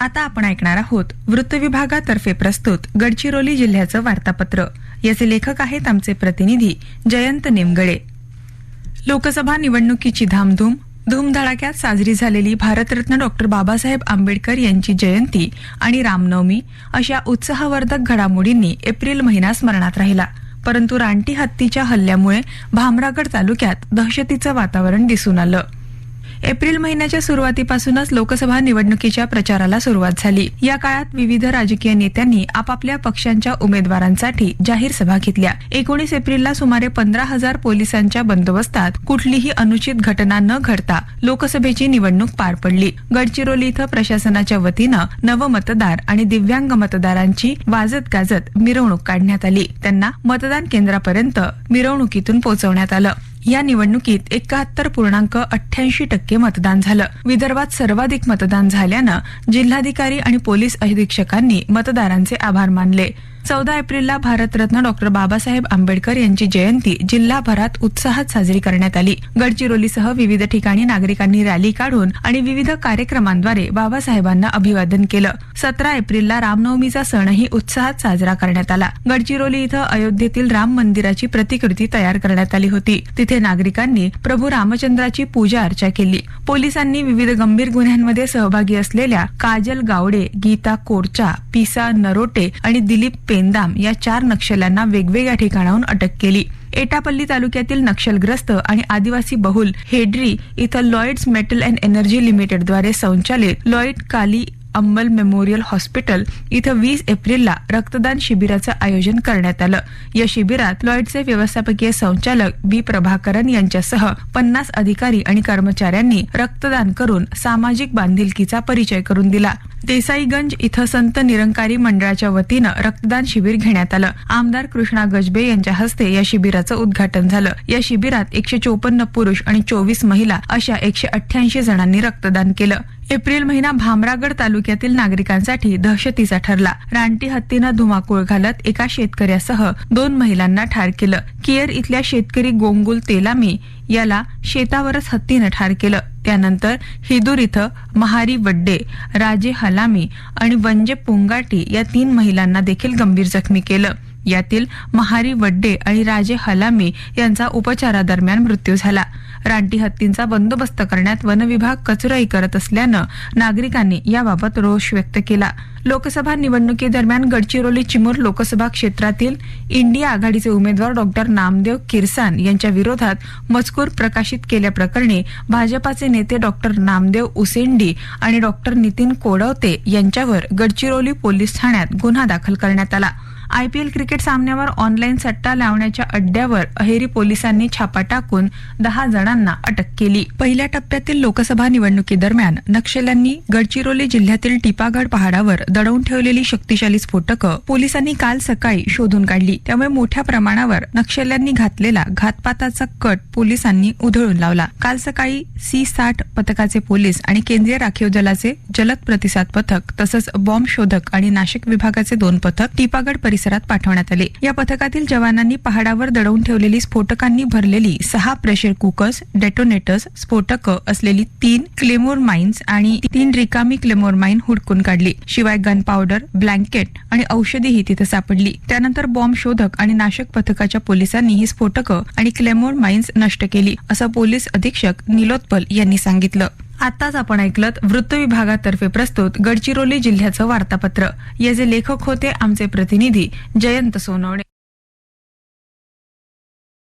आता आपण ऐकणार आहोत वृत्त विभागातर्फे प्रस्तुत गडचिरोली जिल्ह्याचं वार्तापत्र. याचे लेखक आहेत आमचे प्रतिनिधी जयंत निमगडे लोकसभा निवडणुकीची धामधूम धूमधडाक्यात साजरी झालेली भारतरत्न डॉक्टर बाबासाहेब आंबेडकर यांची जयंती आणि रामनवमी अशा उत्साहवर्धक घडामोडींनी एप्रिल महिना स्मरणात राहिला. परंतु रानटी हत्तीच्या हल्ल्यामुळे भामरागड तालुक्यात दहशतीचं वातावरण दिसून आलं. एप्रिल महिन्याच्या सुरुवातीपासूनच लोकसभा निवडणुकीच्या प्रचाराला सुरुवात झाली. या काळात विविध राजकीय नेत्यांनी आपापल्या पक्षांच्या उमेदवारांसाठी जाहीर सभा घेतल्या. एकोणीस एप्रिलला सुमारे पंधरा हजार पोलिसांच्या बंदोबस्तात कुठलीही अनुचित घटना न घडता लोकसभेची निवडणूक पार पडली. गडचिरोली इथं प्रशासनाच्या वतीनं नवमतदार आणि दिव्यांग मतदारांची वाजत गाजत मिरवणूक काढण्यात आली. त्यांना मतदान केंद्रापर्यंत मिरवणुकीतून पोहोचवण्यात आलं. या निवडणुकीत एकाहत्तर पूर्णांक अठ्ठ्याऐंशी टक्के मतदान झालं. विदर्भात सर्वाधिक मतदान झाल्यानं जिल्हाधिकारी आणि पोलीस अधीक्षकांनी मतदारांचे आभार मानले. चौदा एप्रिलला भारतरत्न डॉक्टर बाबासाहेब आंबेडकर यांची जयंती जिल्हाभरात उत्साहात साजरी करण्यात आली. गडचिरोलीसह विविध ठिकाणी नागरिकांनी रॅली काढून आणि विविध कार्यक्रमांद्वारे बाबासाहेबांना अभिवादन केलं. सतरा एप्रिलला रामनवमीचा सणही उत्साहात साजरा करण्यात आला. गडचिरोली इथं अयोध्येतील राम मंदिराची प्रतिकृती तयार करण्यात आली होती. तिथे नागरिकांनी प्रभू रामचंद्राची पूजा अर्चा केली. पोलिसांनी विविध गंभीर गुन्ह्यांमध्ये सहभागी असलेल्या काजल गावडे गीता कोरचा पिसा नरोटे आणि दिलीप पेंदाम या चार नक्षल्यांना वेगवेगळ्या ठिकाणाहून अटक केली. एटापल्ली तालुक्यातील नक्षलग्रस्त आणि आदिवासी बहुल हेड्री इथं लॉइड्स मेटल अँड एनर्जी लिमिटेडद्वारे संचालित लॉइड काली अंमल मेमोरियल हॉस्पिटल इथं वीस एप्रिलला रक्तदान शिबिराचं आयोजन करण्यात आलं. या शिबिरात लॉईडचे व्यवस्थापकीय संचालक बी प्रभाकरन यांच्यासह पन्नास अधिकारी आणि कर्मचाऱ्यांनी रक्तदान करून सामाजिक बांधिलकीचा परिचय करून दिला. देसाईगंज इथं संत निरंकारी मंडळाच्या वतीनं रक्तदान शिबिर घेण्यात आलं. आमदार कृष्णा गजबे यांच्या हस्ते या शिबिराचं उद्घाटन झालं. या शिबिरात एकशे चोपन्न पुरुष आणि चोवीस महिला अशा एकशे अठ्ठ्याऐंशी जणांनी रक्तदान केलं. एप्रिल महिना भामरागड तालुक्यातील नागरिकांसाठी दहशतीचा ठरला. रानटी हत्तीनं धुमाकूळ घालत एका शेतकऱ्यासह दोन महिलांना ठार केलं. कियर इथल्या शेतकरी गोंगुल तेलामी याला शेतावरच हत्तीनं ठार केलं. त्यानंतर हिदूर इथं महारी वड्डे राजे हलामी आणि वंजे पुंगाटी या तीन महिलांना देखील गंभीर जखमी केलं. यातील महारी वड्डे आणि राजे हलामी यांचा उपचारादरम्यान मृत्यू झाला. रानटी हत्तींचा बंदोबस्त करण्यात वनविभाग कचराई करत असल्यानं नागरिकांनी याबाबत रोष व्यक्त केला. लोकसभा निवडणुकीदरम्यान गडचिरोली चिमूर लोकसभा क्षेत्रातील इंडिया आघाडीचे उमेदवार डॉक्टर नामदेव किरसान यांच्या विरोधात मजकूर प्रकाशित केल्याप्रकरणी भाजपाचे नेते डॉक्टर नामदेव उसेंडी आणि डॉक्टर नितीन कोडवते यांच्यावर गडचिरोली पोलीस ठाण्यात गुन्हा दाखल करण्यात आला. आयपीएल क्रिकेट सामन्यावर ऑनलाईन सट्टा लावण्याच्या अड्ड्यावर अहेरी पोलिसांनी छापा टाकून दहा जणांना अटक केली. पहिल्या टप्प्यातील लोकसभा निवडणुकीदरम्यान नक्षल्यांनी गडचिरोली जिल्ह्यातील टिपागड पहाडावर दडवून ठेवलेली शक्तिशाली स्फोटकं पोलिसांनी काल सकाळी शोधून काढली. त्यामुळे मोठ्या प्रमाणावर नक्षल्यांनी घातलेला घातपाताचा कट पोलिसांनी उधळून लावला. काल सकाळी सी साठ पथकाचे पोलीस आणि केंद्रीय राखीव दलाचे जलद प्रतिसाद पथक तसंच बॉम्ब शोधक आणि नाशिक विभागाचे दोन पथक टिपागड परिसरात पाठवण्यात आले. या पथकातील जवानांनी पहाडावर दडवून ठेवलेली स्फोटकांनी भरलेली सहा प्रेशर कुकर्स डेटोनेटर्स स्फोटकं असलेली तीन क्लेमोर माइन्स आणि तीन रिकामी क्लेमोर माइन हुडकून काढली. शिवाय गन पावडर ब्लँकेट आणि औषधीही तिथे सापडली. त्यानंतर बॉम्ब शोधक आणि नाशक पथकाच्या पोलिसांनी ही स्फोटकं आणि क्लेमोर माइन्स नष्ट केली असं पोलीस अधीक्षक निलोत्पल यांनी सांगितलं. आताच आपण ऐकलत वृत्त विभागातर्फे प्रस्तुत गडचिरोली जिल्ह्याचं वार्तापत्र. याचे लेखक होते आमचे प्रतिनिधी जयंत सोनवणे.